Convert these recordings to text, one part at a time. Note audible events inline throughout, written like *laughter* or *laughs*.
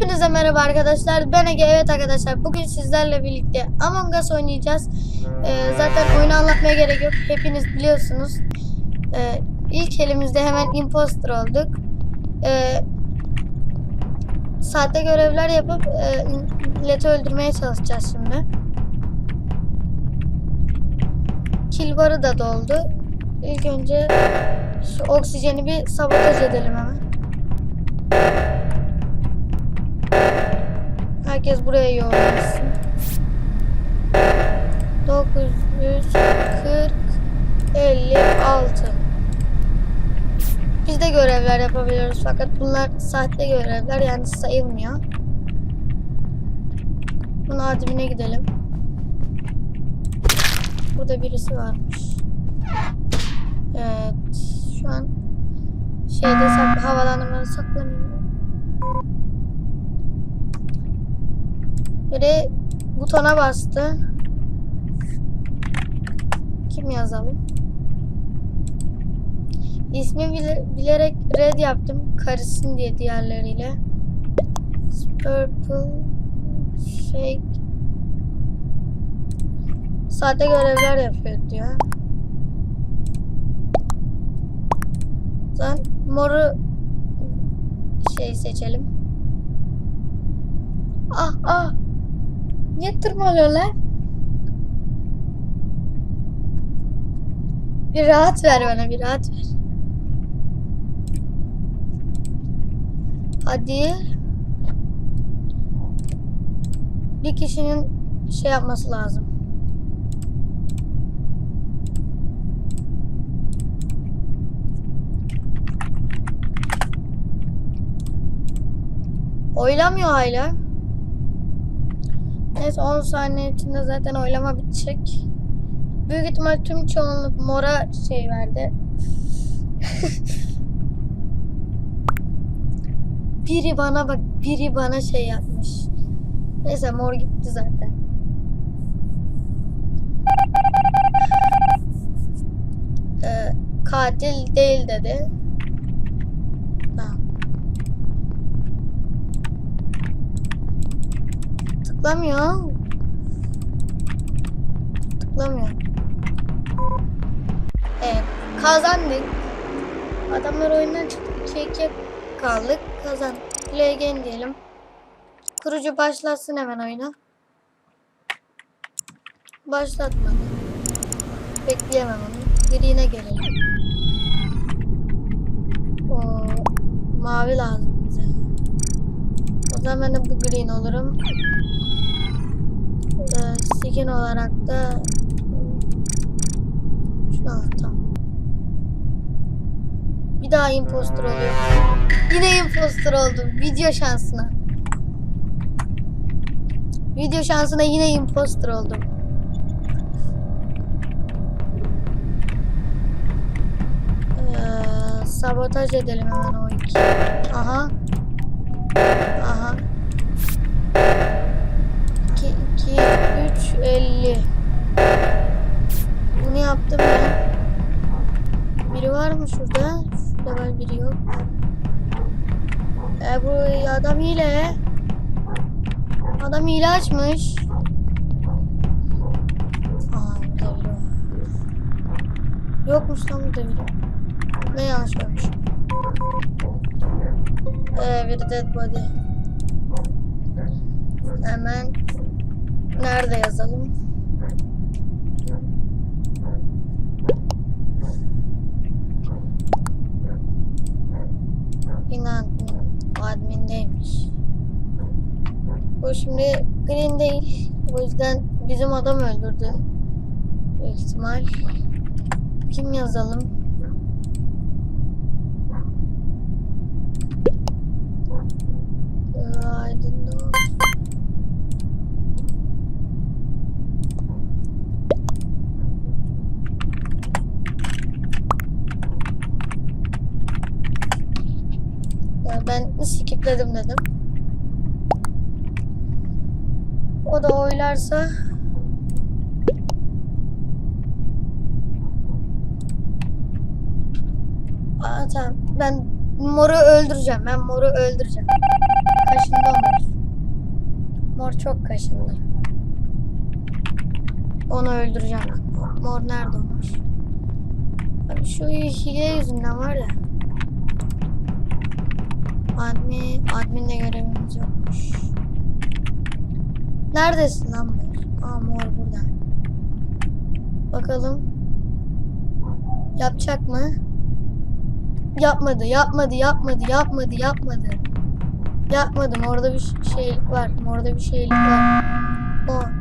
Hepinize merhaba arkadaşlar. Ben Ege. Evet arkadaşlar bugün sizlerle birlikte Among Us oynayacağız. Ee, zaten oyunu anlatmaya gerek yok. Hepiniz biliyorsunuz. Ee, ilk elimizde hemen imposter olduk. Ee, sahte görevler yapıp e, milleti öldürmeye çalışacağız şimdi. Kill barı da doldu. İlk önce şu oksijeni bir sabotaj edelim hemen. Herkes buraya yoğunlaşsın. 940 56 Biz de görevler yapabiliyoruz fakat bunlar sahte görevler yani sayılmıyor. Bunun admine gidelim. Burada birisi varmış. Evet. Şu an şeyde sak havalandırmada saklanıyor. Biri butona bastı. Kim yazalım? İsmi bile- bilerek red yaptım. Karışsın diye diğerleriyle. Purple fake Sahte görevler yapıyor diyor. Sen moru şey seçelim. Ah ah. Niye tırmalıyorlar? Bir rahat ver bana, bir rahat ver. Hadi. Bir kişinin şey yapması lazım. Oylamıyor hala. Neyse 10 saniye içinde zaten oylama bitecek. Büyük ihtimal tüm çoğunluk mora şey verdi. *laughs* biri bana bak, biri bana şey yapmış. Neyse mor gitti zaten. Ee, katil değil dedi. Tamam. Tıklamıyor. Tıklamıyor. Evet. Kazandık. Adamlar oyundan çıktı. 2-2 kaldık. Kazan. Play again diyelim. Kurucu başlatsın hemen oyunu. Başlatmadı. Bekleyemem onu. Green'e gelelim. Oo, mavi lazım. O zaman ben de bu green olurum. Ee, skin olarak da şunu al tamam. Bir daha imposter oluyor. Yine imposter oldum. Video şansına. Video şansına yine imposter oldum. Ee, sabotaj edelim hemen o iki. Aha. 50. Bunu yaptım ben. Biri var mı şurada? Şurada var biri yok. E bu adam hile. Adam hile açmış. Aa. Yokmuş lan burada biri. Ne yanlış görmüş. Ee, bir dead body. Hemen nerede yazalım? İnan admindeymiş. Bu şimdi green değil. O yüzden bizim adam öldürdü. Büyük ihtimal. Kim yazalım? Ee, Aydınlık. Ya ben skipledim dedim. Oylarsa Aa, tamam. Ben moru öldüreceğim. Ben moru öldüreceğim. Kaşında mor. şimdi. Onu öldüreceğim. Mor nerede olmuş? Abi şu hile yüzünden var ya. Admin, adminle görevimiz yokmuş. Neredesin lan mor? Aa mor burada. Bakalım. Yapacak mı? Yapmadı, yapmadı, yapmadı, yapmadı, yapmadı. Yapmadım. Orada bir şeylik var. Orada bir şeylik var. O.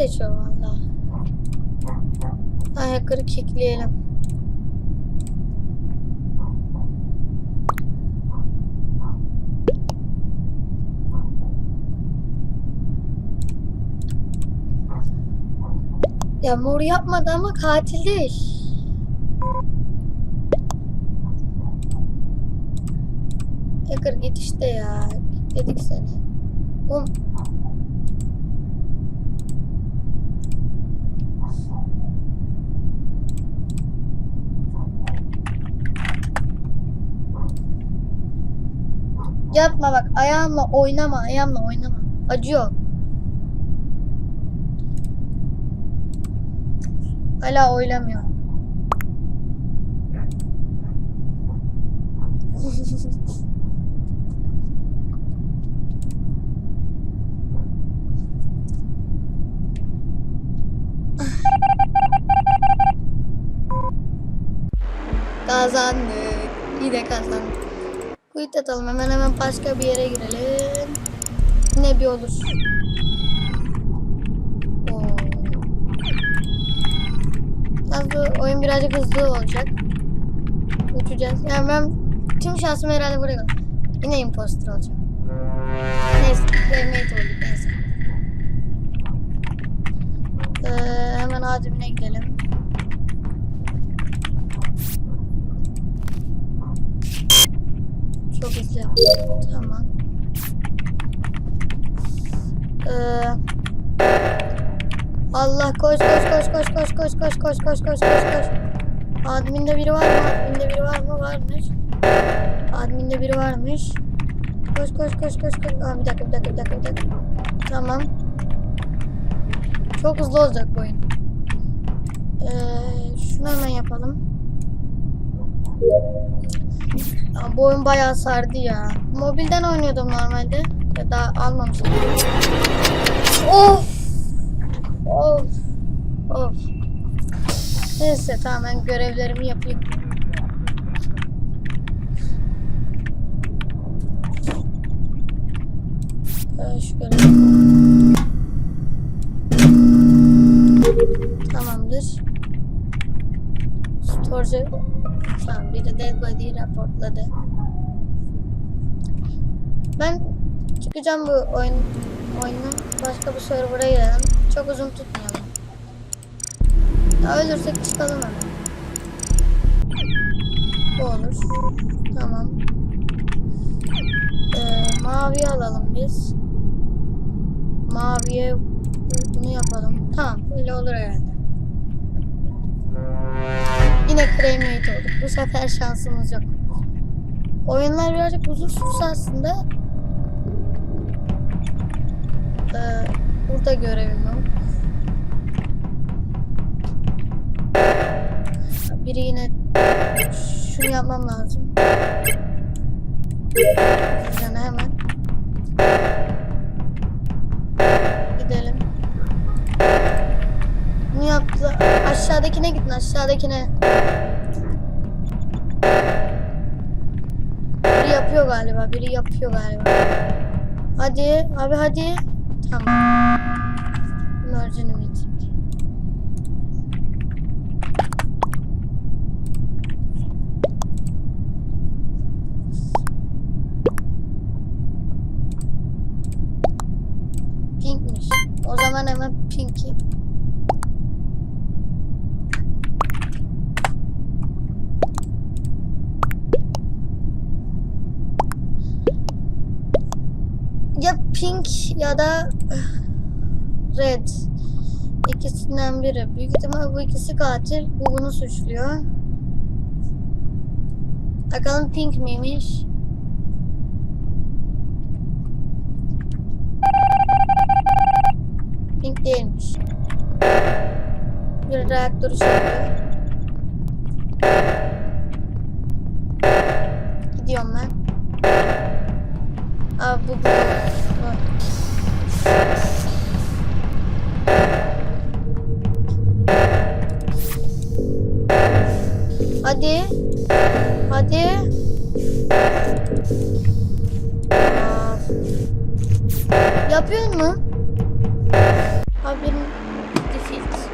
Seçiyorum valla. Ayakları kickleyelim. Ya mor yapmadı ama katil değil. Hacker git işte ya. Dedik seni. Oğlum. Yapma bak ayağımla oynama ayağımla oynama. Acıyor. Hala oylamıyor. *laughs* Kazandık. Yine kazandık. Quit atalım. Hemen hemen başka bir yere girelim. Ne bir olur. Bu oyun birazcık hızlı olacak. Uçacağız. Yani ben tüm şansımı herhalde buraya koydum. Yine imposter olacağım. Neyse. Teammate olduk neyse. Ee, hemen ademine gidelim. Yaptım. Tamam. Ee, Allah koş koş koş koş koş koş koş koş koş koş koş koş. Adminde biri var mı? Adminde biri var mı? Varmış. Adminde biri varmış. Koş koş koş koş koş. Aa, bir dakika bir dakika bir dakika bir dakika. Tamam. Çok hızlı olacak bu oyun. Ee, şunu hemen yapalım. Ya, bu oyun bayağı sardı ya. Mobilden oynuyordum normalde. Ya daha almamıştım. Of! Of! Of! Neyse tamam ben görevlerimi yapayım. Body'yi raportladı. Ben çıkacağım bu oyun oyundan. Başka bir server'a girelim. Çok uzun tutmayalım. Ya ölürsek çıkalım hemen. Bu olur. Tamam. Ee, mavi alalım biz. Maviye bunu yapalım. Tamam böyle olur herhalde. Yine cremate olduk. Bu sefer şansımız yok. Oyunlar birazcık sürse aslında. Ee, burada görevim yok. Biri yine şunu yapmam lazım. Yani hemen. aşağıdakine gidin aşağıdakine. Biri yapıyor galiba biri yapıyor galiba. Hadi abi hadi. Tamam. Bunlar canım yedik. Pinkmiş. O zaman hemen pink yapayım. Ya da red. İkisinden biri. Büyük ihtimal bu ikisi katil. Bu bunu suçluyor. Bakalım pink miymiş? Pink değilmiş. Bir reaktörü söylüyor. Yapıyor mu? Haberin defeat.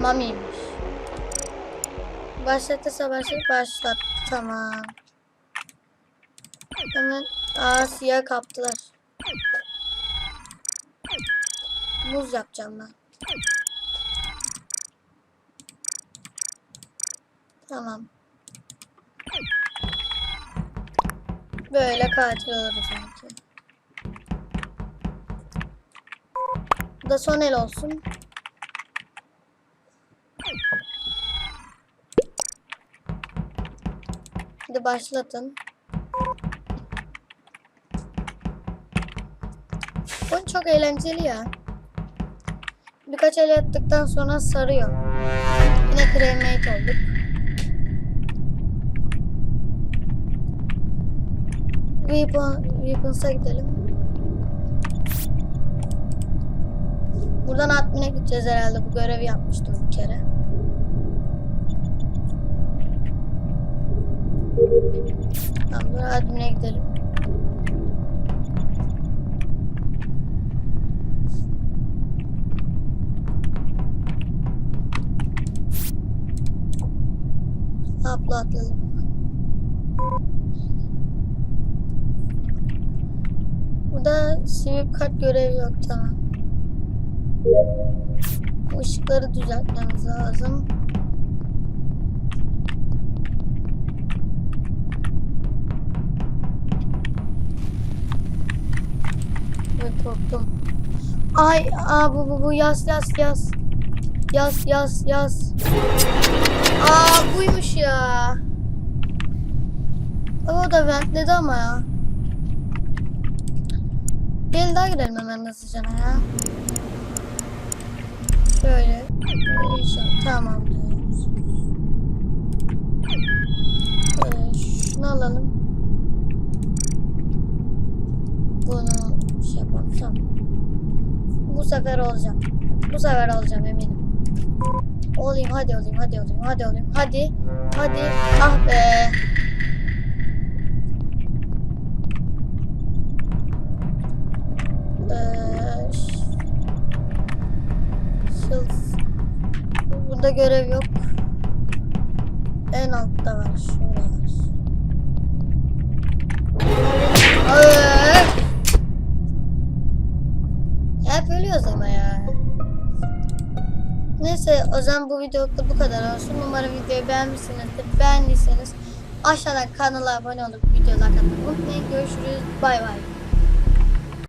Mami'ymiş. Başlattı savaşı başlattı. Tamam. Hemen Asya kaptılar. Muz yapacağım ben. Tamam. Böyle katil oluruz sanki. Bu da son el olsun. Hadi başlatın. Bu çok eğlenceli ya. Birkaç el yaptıktan sonra sarıyor. Yine cremate olduk. Weapon, Weapons'a gidelim. Buradan admin'e gideceğiz herhalde. Bu görevi yapmıştım bir kere. Tamam admin'e gidelim. Kart görevi yok tamam. Bu ışıkları düzeltmemiz lazım. Ve korktum. Ay, aa bu bu bu yaz yaz yaz. Yaz yaz yaz. Aa buymuş ya. O da ventledi ama ya. Bir daha gidelim hemen hızlıca ya. Şöyle. İnşallah. Tamam diyoruz. Ee, şunu alalım. Bunu şey yapalım. Tamam. Bu sefer olacağım. Bu sefer olacağım eminim. Olayım hadi olayım hadi olayım hadi olayım hadi hadi ah be. Shield. Burada görev yok. En altta var. Şurada var. Ay! Hep ölüyoruz ama ya. Neyse o zaman bu videoluk da bu kadar olsun. Umarım videoyu beğenmişsinizdir. Beğendiyseniz aşağıdan kanala abone olup videolar atmayı unutmayın. Görüşürüz. Bay bay.